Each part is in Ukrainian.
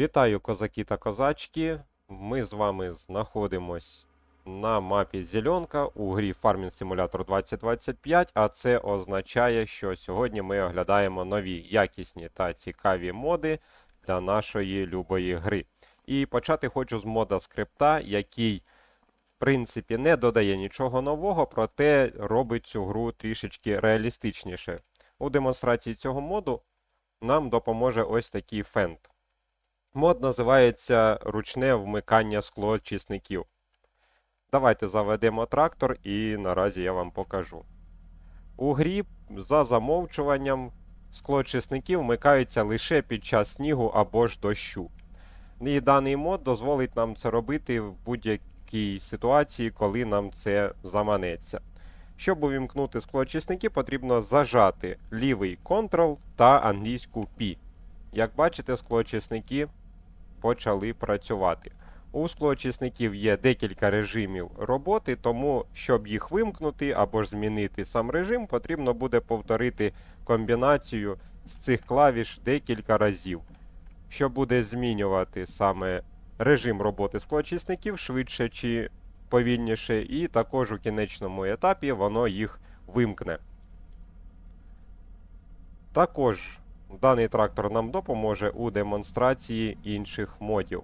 Вітаю козаки та козачки. Ми з вами знаходимось на мапі Зеленка у грі Farming Simulator 2025, а це означає, що сьогодні ми оглядаємо нові якісні та цікаві моди для нашої любої гри. І почати хочу з мода скрипта, який, в принципі, не додає нічого нового, проте робить цю гру трішечки реалістичніше. У демонстрації цього моду нам допоможе ось такий фент. Мод називається ручне вмикання склоочисників. Давайте заведемо трактор і наразі я вам покажу. У грі за замовчуванням склоочисники вмикаються лише під час снігу або ж дощу. І даний мод дозволить нам це робити в будь-якій ситуації, коли нам це заманеться. Щоб увімкнути склоочисники, потрібно зажати лівий Ctrl та англійську P. Як бачите, склоочисники почали працювати. У склоочисників є декілька режимів роботи, тому, щоб їх вимкнути або ж змінити сам режим, потрібно буде повторити комбінацію з цих клавіш декілька разів, що буде змінювати саме режим роботи склоочисників швидше чи повільніше, і також у кінечному етапі воно їх вимкне. Також даний трактор нам допоможе у демонстрації інших модів.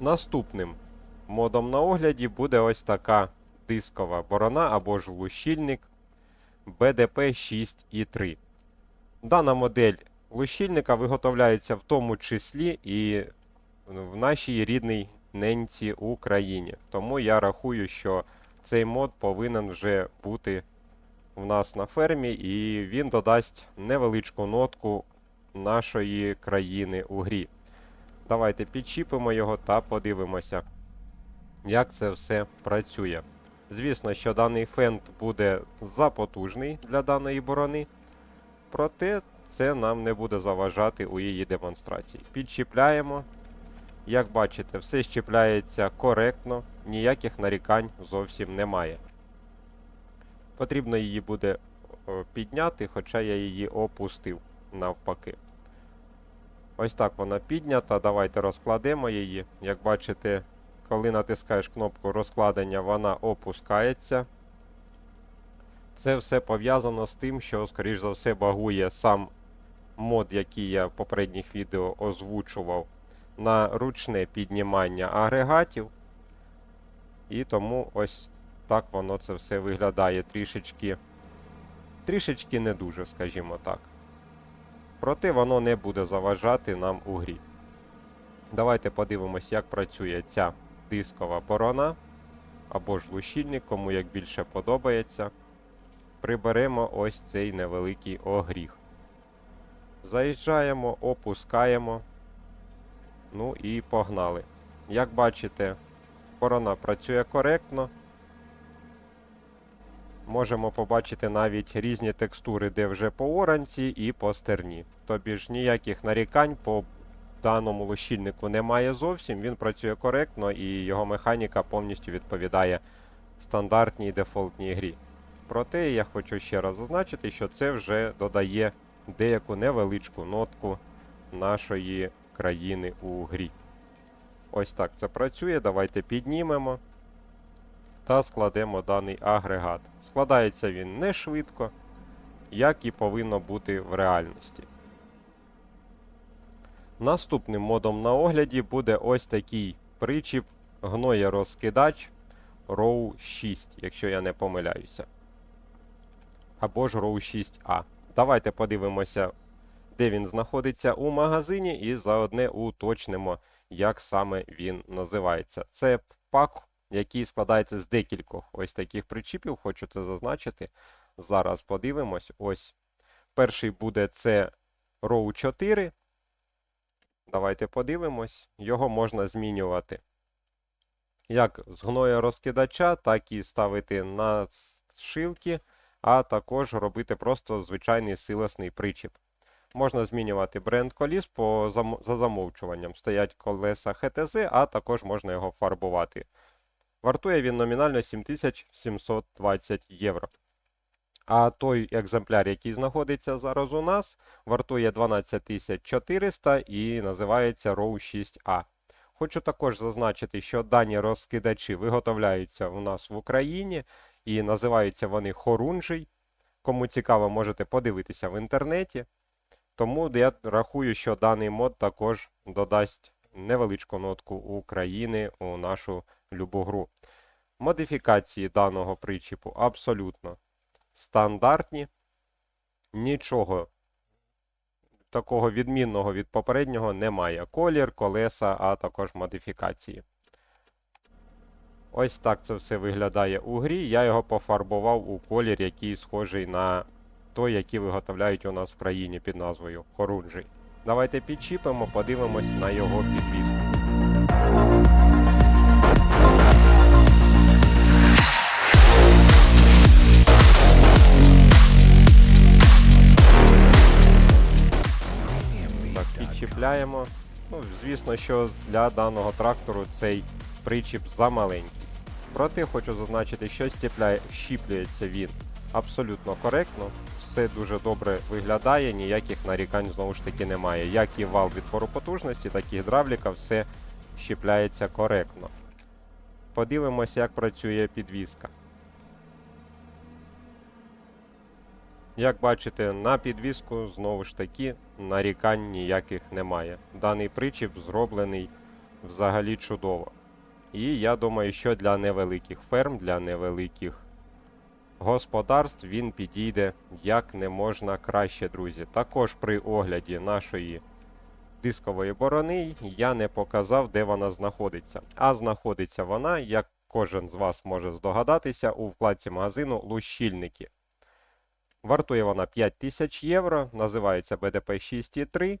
Наступним модом на огляді буде ось така дискова борона або ж лущильник BDP 6i3. Дана модель лущильника виготовляється в тому числі і в нашій рідній ненці Україні. Тому я рахую, що цей мод повинен вже бути в нас на фермі, і він додасть невеличку нотку нашої країни у грі. Давайте підчіпимо його та подивимося, як це все працює. Звісно, що даний фент буде запотужний для даної борони, проте це нам не буде заважати у її демонстрації. Підчіпляємо. Як бачите, все щепляється коректно, ніяких нарікань зовсім немає. Потрібно її буде підняти, хоча я її опустив навпаки. Ось так вона піднята. Давайте розкладемо її. Як бачите, коли натискаєш кнопку розкладення, вона опускається. Це все пов'язано з тим, що, скоріш за все, багує сам мод, який я в попередніх відео озвучував, на ручне піднімання агрегатів. І тому ось так воно це все виглядає трішечки. Трішечки не дуже, скажімо так. Проте воно не буде заважати нам у грі. Давайте подивимось, як працює ця дискова борона або ж лущильник, кому як більше подобається. Приберемо ось цей невеликий огріх. Заїжджаємо, опускаємо. Ну і погнали. Як бачите, борона працює коректно. Можемо побачити навіть різні текстури, де вже по оранці і по стерні. Тобі ж ніяких нарікань по даному лущильнику немає зовсім. Він працює коректно і його механіка повністю відповідає стандартній дефолтній грі. Проте я хочу ще раз зазначити, що це вже додає деяку невеличку нотку нашої країни у грі. Ось так це працює. Давайте піднімемо та складемо даний агрегат. Складається він не швидко, як і повинно бути в реальності. Наступним модом на огляді буде ось такий причіп гноєрозкидач Row 6, якщо я не помиляюся. Або ж Row 6A. Давайте подивимося, де він знаходиться у магазині, і заодне уточнимо, як саме він називається. Це пак який складається з декількох ось таких причіпів. Хочу це зазначити. Зараз подивимось. Ось. Перший буде це Row 4. Давайте подивимось. Його можна змінювати як з гною розкидача, так і ставити на шивки, а також робити просто звичайний силосний причіп. Можна змінювати бренд коліс по, за замовчуванням. Стоять колеса ХТЗ, а також можна його фарбувати. Вартує він номінально 7720 євро. А той екземпляр, який знаходиться зараз у нас, вартує 12400 і називається RAW 6A. Хочу також зазначити, що дані розкидачі виготовляються у нас в Україні і називаються вони Хорунжий. Кому цікаво, можете подивитися в інтернеті. Тому я рахую, що даний мод також додасть невеличку нотку України у нашу любу гру. Модифікації даного причіпу абсолютно стандартні. Нічого такого відмінного від попереднього немає. Колір, колеса, а також модифікації. Ось так це все виглядає у грі. Я його пофарбував у колір, який схожий на той, який виготовляють у нас в країні під назвою Хорунжий. Давайте підчіпимо, подивимось на його підвіску. Так, підчіпляємо. Ну, звісно, що для даного трактору цей причіп замаленький. Проте хочу зазначити, що стіпляє, щіплюється він абсолютно коректно. Все дуже добре виглядає, ніяких нарікань знову ж таки немає. Як і вал відбору потужності, так і гідравліка, все щіпляється коректно. Подивимося, як працює підвіска. Як бачите, на підвіску знову ж таки нарікань ніяких немає. Даний причіп зроблений взагалі чудово. І я думаю, що для невеликих ферм, для невеликих господарств він підійде як не можна краще, друзі. Також при огляді нашої дискової борони я не показав, де вона знаходиться. А знаходиться вона, як кожен з вас може здогадатися, у вкладці магазину Лущільники. Вартує вона 5000 євро, називається BDP 6.3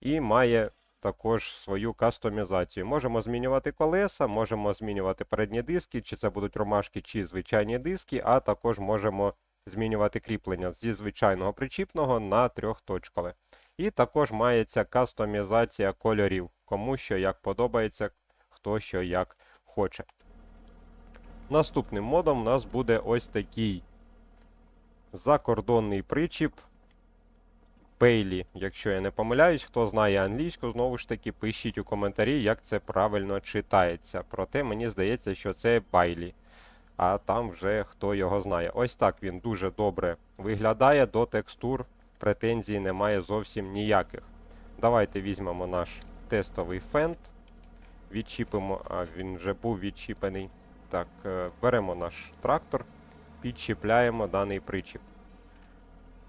і має також свою кастомізацію. Можемо змінювати колеса, можемо змінювати передні диски, чи це будуть ромашки, чи звичайні диски, а також можемо змінювати кріплення зі звичайного причіпного на трьохточкове. І також мається кастомізація кольорів, кому що як подобається, хто що як хоче. Наступним модом у нас буде ось такий закордонний причіп Пейлі, якщо я не помиляюсь, хто знає англійську, знову ж таки, пишіть у коментарі, як це правильно читається. Проте мені здається, що це Байлі. А там вже хто його знає. Ось так він дуже добре виглядає. До текстур претензій немає зовсім ніяких. Давайте візьмемо наш тестовий фент. Відчіпимо, а він вже був відчіпаний. Так, е, беремо наш трактор, підчіпляємо даний причіп.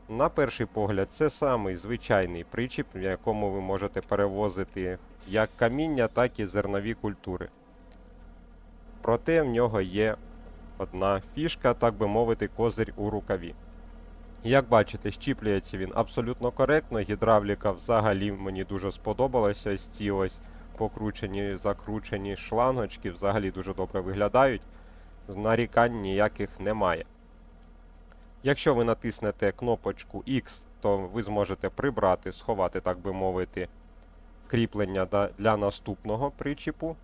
На перший погляд, це самий звичайний причіп, в якому ви можете перевозити як каміння, так і зернові культури. Проте в нього є одна фішка, так би мовити, козир у рукаві. Як бачите, щіплюється він абсолютно коректно. Гідравліка взагалі мені дуже сподобалася. Ось ці ось покручені, закручені шлангочки взагалі дуже добре виглядають. Нарікань ніяких немає. Якщо ви натиснете кнопочку X, то ви зможете прибрати, сховати, так би мовити, кріплення для наступного причіпу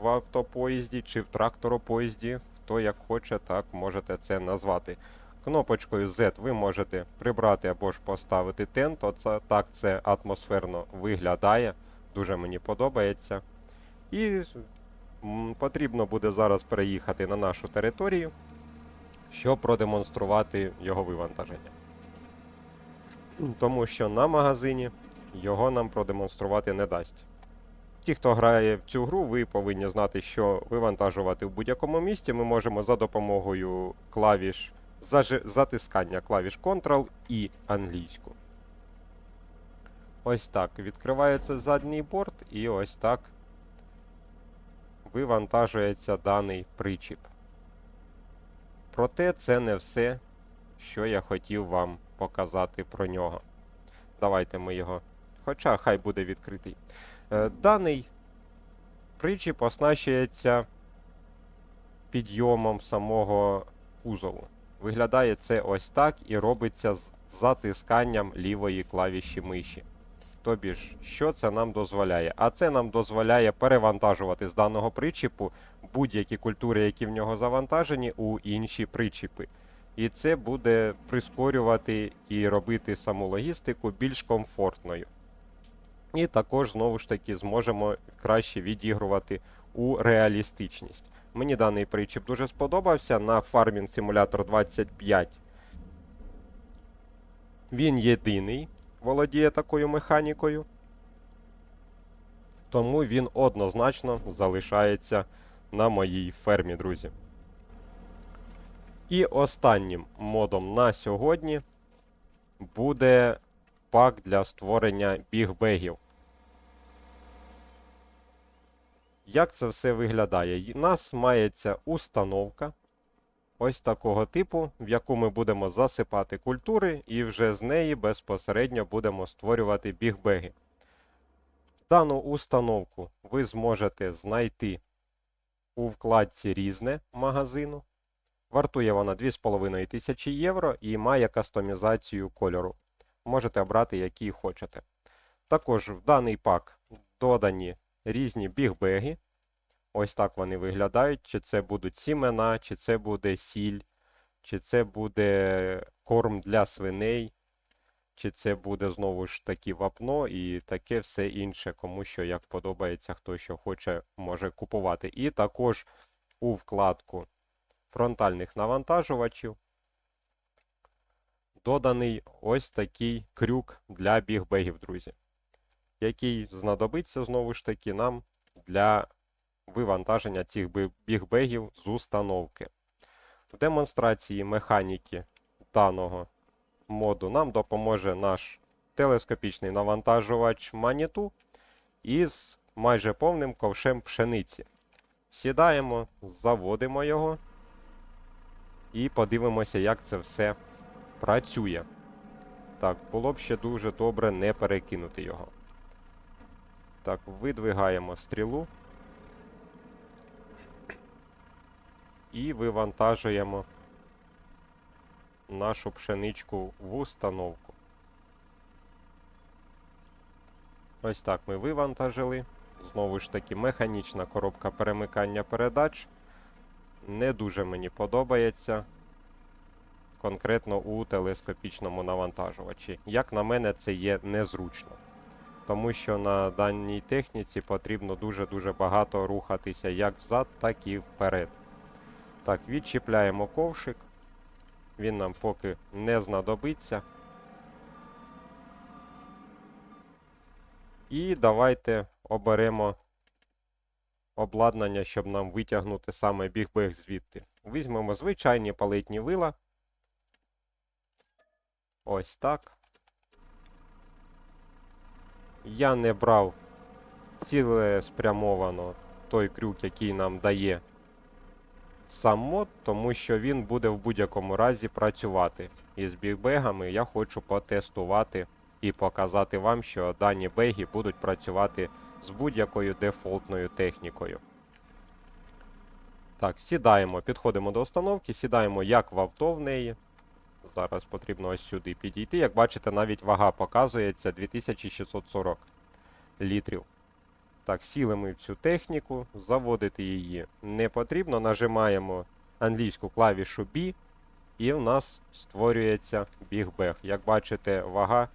в автопоїзді чи в тракторопоїзді. Хто як хоче, так можете це назвати. Кнопочкою Z ви можете прибрати або ж поставити тент. Оце, так це атмосферно виглядає. Дуже мені подобається. І потрібно буде зараз переїхати на нашу територію щоб продемонструвати його вивантаження. Тому що на магазині його нам продемонструвати не дасть. Ті, хто грає в цю гру, ви повинні знати, що вивантажувати в будь-якому місці ми можемо за допомогою клавіш затискання клавіш Ctrl і англійську. Ось так. Відкривається задній борт, і ось так вивантажується даний причіп. Проте це не все, що я хотів вам показати про нього. Давайте ми його. Хоча хай буде відкритий. Е, Даний причіп оснащується підйомом самого кузову. Виглядає це ось так і робиться з затисканням лівої клавіші миші. Тобі ж, що це нам дозволяє? А це нам дозволяє перевантажувати з даного причіпу будь-які культури, які в нього завантажені, у інші причіпи. І це буде прискорювати і робити саму логістику більш комфортною. І також, знову ж таки, зможемо краще відігрувати у реалістичність. Мені даний причіп дуже сподобався на Farming Simulator 25. Він єдиний володіє такою механікою. Тому він однозначно залишається на моїй фермі, друзі. І останнім модом на сьогодні буде пак для створення бігбегів. Як це все виглядає? У нас мається установка ось такого типу, в яку ми будемо засипати культури, і вже з неї безпосередньо будемо створювати бігбеги. Дану установку ви зможете знайти у вкладці Різне магазину. Вартує вона 2500 євро і має кастомізацію кольору. Можете обрати, який хочете. Також в даний пак додані різні бігбеги. Ось так вони виглядають. Чи це будуть сімена, чи це буде сіль, чи це буде корм для свиней, чи це буде знову ж таки вапно і таке все інше, кому що як подобається, хто що хоче, може купувати. І також у вкладку фронтальних навантажувачів доданий ось такий крюк для бігбегів, друзі, який знадобиться знову ж таки нам для вивантаження цих бігбегів з установки. В демонстрації механіки даного моду нам допоможе наш телескопічний навантажувач Маніту із майже повним ковшем пшениці. Сідаємо, заводимо його і подивимося, як це все працює. Так, було б ще дуже добре не перекинути його. Так, видвигаємо стрілу. І вивантажуємо нашу пшеничку в установку. Ось так ми вивантажили. Знову ж таки, механічна коробка перемикання передач. Не дуже мені подобається. Конкретно у телескопічному навантажувачі. Як на мене, це є незручно. Тому що на даній техніці потрібно дуже-дуже багато рухатися як взад, так і вперед. Так, відчіпляємо ковшик. Він нам поки не знадобиться. І давайте оберемо обладнання, щоб нам витягнути саме бігбег звідти. Візьмемо звичайні палетні вила. Ось так. Я не брав цілеспрямовано той крюк, який нам дає сам мод, тому що він буде в будь-якому разі працювати із бігбегами. Я хочу потестувати і показати вам, що дані беги будуть працювати з будь-якою дефолтною технікою. Так, сідаємо, підходимо до установки, сідаємо як в авто в неї. Зараз потрібно ось сюди підійти. Як бачите, навіть вага показується 2640 літрів. Так, сіли ми в цю техніку, заводити її не потрібно. Нажимаємо англійську клавішу B, і в нас створюється бігбег. Як бачите, вага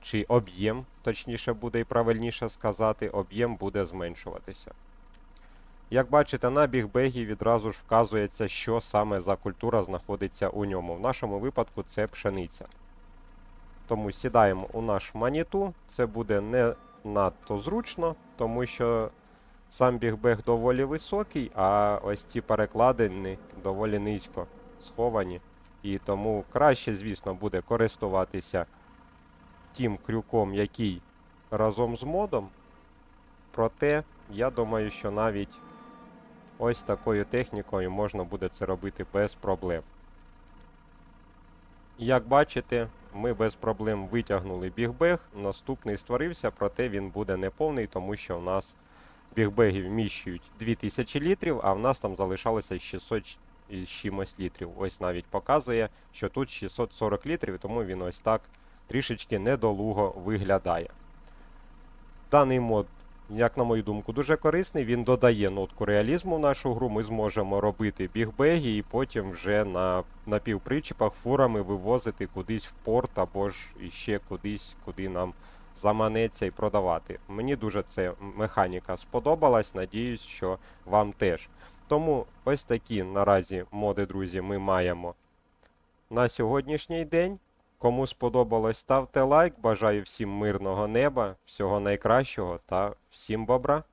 чи об'єм, точніше буде і правильніше сказати, об'єм буде зменшуватися. Як бачите, на бігбегі відразу ж вказується, що саме за культура знаходиться у ньому. В нашому випадку це пшениця. Тому сідаємо у наш маніту. Це буде не надто зручно, тому що сам бігбег доволі високий, а ось ці перекладини доволі низько сховані. І тому краще, звісно, буде користуватися тим крюком, який разом з модом. Проте, я думаю, що навіть ось такою технікою можна буде це робити без проблем. Як бачите, ми без проблем витягнули бігбег, наступний створився, проте він буде неповний, тому що в нас бігбеги вміщують 2000 літрів, а в нас там залишалося 600 із чимось літрів. Ось навіть показує, що тут 640 літрів, тому він ось так трішечки недолуго виглядає. Даний мод як на мою думку, дуже корисний. Він додає нотку реалізму в нашу гру. Ми зможемо робити бігбеги і потім вже на напівпричіпах фурами вивозити кудись в порт або ж іще кудись, куди нам заманеться і продавати. Мені дуже ця механіка сподобалась. Надіюсь, що вам теж. Тому ось такі наразі моди, друзі, ми маємо на сьогоднішній день. Кому сподобалось, ставте лайк. Бажаю всім мирного неба, всього найкращого та всім бобра.